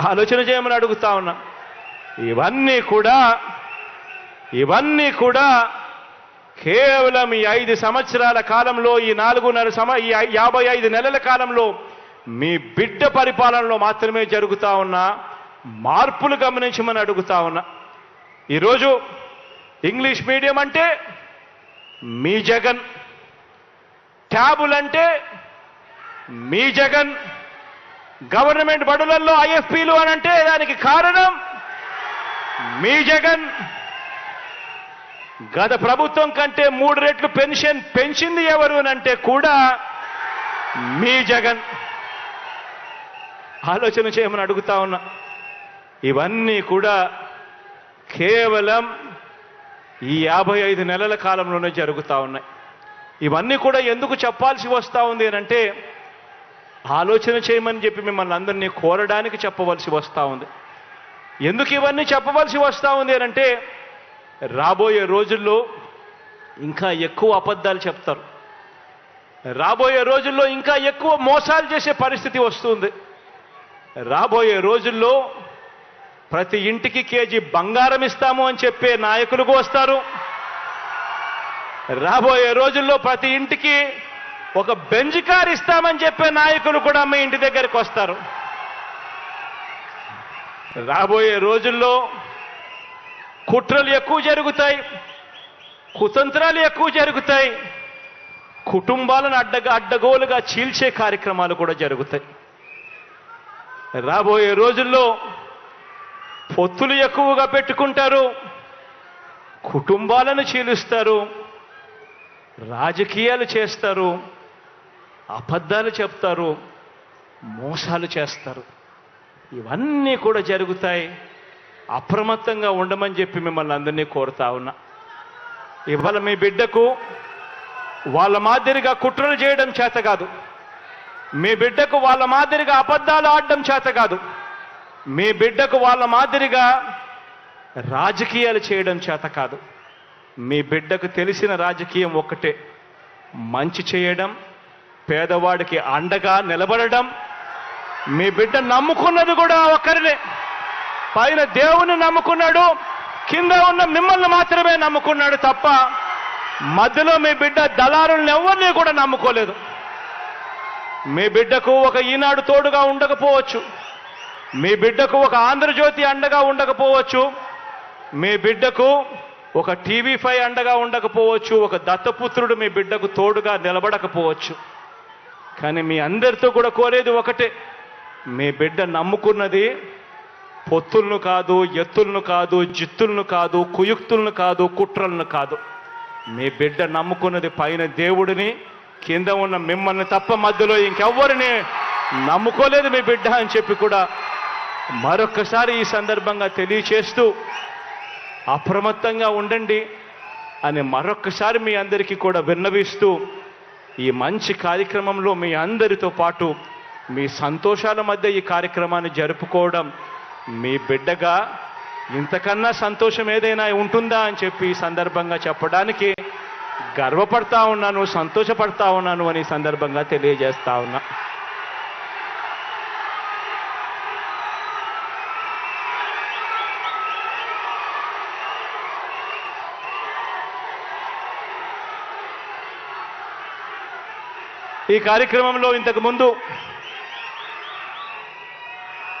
ఆలోచన చేయమని అడుగుతా ఉన్నా. ఇవన్నీ కూడా ఇవన్నీ కూడా కేవలం ఈ ఐదు సంవత్సరాల కాలంలో ఈ నాలుగున్నర సమ ఈ యాభై ఐదు నెలల కాలంలో మీ బిడ్డ పరిపాలనలో మాత్రమే జరుగుతా ఉన్న మార్పులు గమనించమని అడుగుతా ఉన్నా. ఈరోజు ఇంగ్లీష్ మీడియం అంటే మీ జగన్. ట్యాబులంటే మీ జగన్. గవర్నమెంట్ బడులలో ఐఎఫ్పీలు అని అంటే దానికి కారణం మీ జగన్. గత ప్రభుత్వం కంటే మూడు రెట్లు పెన్షన్ పెంచింది ఎవరు అంటే కూడా మీ జగన్. ఆలోచన చేయమని అడుగుతా ఉన్నా. ఇవన్నీ కూడా కేవలం ఈ యాభై ఐదు నెలల కాలంలోనే జరుగుతూ ఉన్నాయి. ఇవన్నీ కూడా ఎందుకు చెప్పాల్సి వస్తూ ఉంది అని అంటే ఆలోచన చేయమని చెప్పి మిమ్మల్ని అందరినీ కోరడానికి చెప్పవలసి వస్తూ ఉంది. ఎందుకు ఇవన్నీ చెప్పవలసి వస్తూ ఉంది అని అంటే రాబోయే రోజుల్లో ఇంకా ఎక్కువ అబద్ధాలు చెప్తారు. రాబోయే రోజుల్లో ఇంకా ఎక్కువ మోసాలు చేసే పరిస్థితి వస్తుంది. రాబోయే రోజుల్లో ప్రతి ఇంటికి కేజీ బంగారం ఇస్తాము అని చెప్పే నాయకులకు వస్తారు. రాబోయే రోజుల్లో ప్రతి ఇంటికి ఒక బెంజ్ కార్ ఇస్తామని చెప్పే నాయకులు కూడా మీ ఇంటి దగ్గరికి వస్తారు. రాబోయే రోజుల్లో కుట్రలు ఎక్కువ జరుగుతాయి కుతంత్రాలు ఎక్కువ జరుగుతాయి కుటుంబాలను అడ్డగా అడ్డగోలుగా చీల్చే కార్యక్రమాలు కూడా జరుగుతాయి. రాబోయే రోజుల్లో పొత్తులు ఎక్కువగా పెట్టుకుంటారు కుటుంబాలను చీలుస్తారు రాజకీయాలు చేస్తారు అబద్ధాలు చెప్తారు మోసాలు చేస్తారు. ఇవన్నీ కూడా జరుగుతాయి. అప్రమత్తంగా ఉండమని చెప్పి మిమ్మల్ని అందరినీ కోరుతా ఉన్నా. ఇవాళ మీ బిడ్డకు వాళ్ళ మాదిరిగా కుట్రలు చేయడం చేత కాదు. మీ బిడ్డకు వాళ్ళ మాదిరిగా అబద్ధాలు ఆడడం చేత కాదు. మీ బిడ్డకు వాళ్ళ మాదిరిగా రాజకీయాలు చేయడం చేత కాదు. మీ బిడ్డకు తెలిసిన రాజకీయం ఒక్కటే. మంచి చేయడం పేదవాడికి అండగా నిలబడడం మీ బిడ్డ నమ్ముకున్నది కూడా ఒక్కరినే. పైన దేవుని నమ్ముకున్నాడు కింద ఉన్న మిమ్మల్ని మాత్రమే నమ్ముకున్నాడు తప్ప మధ్యలో మీ బిడ్డ దళారుల్ని ఎవరిని కూడా నమ్ముకోలేదు. మీ బిడ్డకు ఒక ఈనాడు తోడుగా ఉండకపోవచ్చు. మీ బిడ్డకు ఒక ఆంధ్రజ్యోతి అండగా ఉండకపోవచ్చు. మీ బిడ్డకు ఒక టీవీ ఫైవ్ అండగా ఉండకపోవచ్చు. ఒక దత్తపుత్రుడు మీ బిడ్డకు తోడుగా నిలబడకపోవచ్చు. కానీ మీ అందరితో కూడా కోరేది ఒకటే. మీ బిడ్డ నమ్ముకున్నది పొత్తులను కాదు ఎత్తులను కాదు జిత్తులను కాదు కుయుక్తులను కాదు కుట్రలను కాదు. మీ బిడ్డ నమ్ముకున్నది పైన దేవుడిని కింద ఉన్న మిమ్మల్ని తప్ప మధ్యలో ఇంకెవ్వరిని నమ్ముకోలేదు మీ బిడ్డ అని చెప్పి కూడా మరొకసారి ఈ సందర్భంగా తెలియచేస్తూ అప్రమత్తంగా ఉండండి అని మరొక్కసారి మీ అందరికీ కూడా విన్నవిస్తూ ఈ మంచి కార్యక్రమంలో మీ అందరితో పాటు మీ సంతోషాల మధ్య ఈ కార్యక్రమాన్ని జరుపుకోవడం మీ బిడ్డగా ఇంతకన్నా సంతోషం ఏదైనా ఉంటుందా అని చెప్పి సందర్భంగా చెప్పడానికి గర్వపడతా ఉన్నాను సంతోషపడతా ఉన్నాను అని సందర్భంగా తెలియజేస్తా ఉన్నా. ఈ కార్యక్రమంలో ఇంతకు ముందు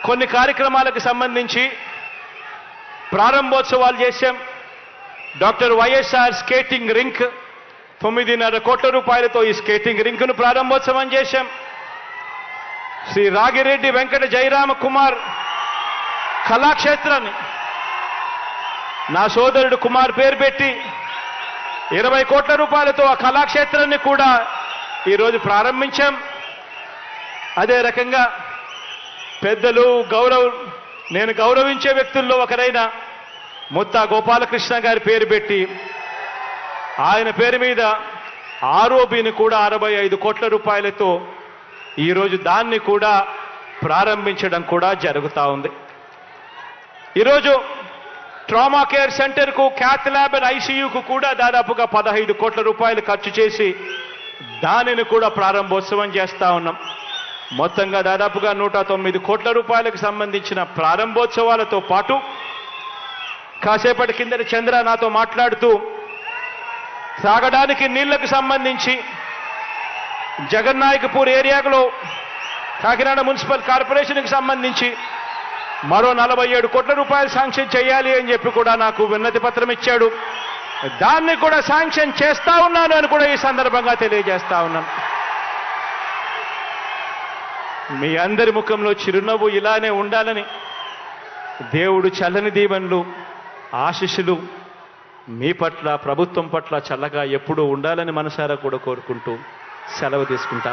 కొన్ని కార్యక్రమాలకు సంబంధించి ప్రారంభోత్సవాలు చేశాం. డాక్టర్ వైఎస్ఆర్ స్కేటింగ్ రింక్ తొమ్మిదిన్నర కోట్ల రూపాయలతో ఈ స్కేటింగ్ రింక్ను ప్రారంభోత్సవం చేశాం. శ్రీ రాగిరెడ్డి వెంకట జయరామ కుమార్ కళాక్షేత్రాన్ని నా సోదరుడు కుమార్ పేరు పెట్టి ఇరవై కోట్ల రూపాయలతో ఆ కళాక్షేత్రాన్ని కూడా ఈరోజు ప్రారంభించాం. అదే రకంగా పెద్దలు గౌరవ నేను గౌరవించే వ్యక్తుల్లో ఒకరైన ముత్తా గోపాలకృష్ణ గారి పేరు పెట్టి ఆయన పేరు మీద ఆరోబిని కూడా అరవై ఐదు కోట్ల రూపాయలతో ఈరోజు దాన్ని కూడా ప్రారంభించడం కూడా జరుగుతూ ఉంది. ఈరోజు ట్రామా కేర్ సెంటర్కు క్యాత్ ల్యాబ్ అండ్ ఐసీయూకు కూడా దాదాపుగా పదహైదు కోట్ల రూపాయలు ఖర్చు చేసి దానిని కూడా ప్రారంభోత్సవం చేస్తా ఉన్నాం. మొత్తంగా దాదాపుగా నూట తొమ్మిది కోట్ల రూపాయలకు సంబంధించిన ప్రారంభోత్సవాలతో పాటు కాసేపటి కిందటి చంద్ర నాతో మాట్లాడుతూ తాగడానికి నీళ్ళకు సంబంధించి జగన్నాయకపూర్ ఏరియాలో కాకినాడ మున్సిపల్ కార్పొరేషన్కి సంబంధించి మరో నలభై ఏడు కోట్ల రూపాయలు శాంక్షన్ చేయాలి అని చెప్పి కూడా నాకు విన్నతి పత్రం ఇచ్చాడు. దాన్ని కూడా శాంక్షన్ చేస్తా ఉన్నాను అని కూడా ఈ సందర్భంగా తెలియజేస్తా ఉన్నాను. మీ అందరి ముఖంలో చిరునవ్వు ఇలానే ఉండాలని దేవుడు చల్లని దీవెనలు ఆశిషులు మీ పట్ల ప్రభుత్వం పట్ల చల్లగా ఎప్పుడూ ఉండాలని మనసారా కూడా కోరుకుంటూ సెలవు తీసుకుంటా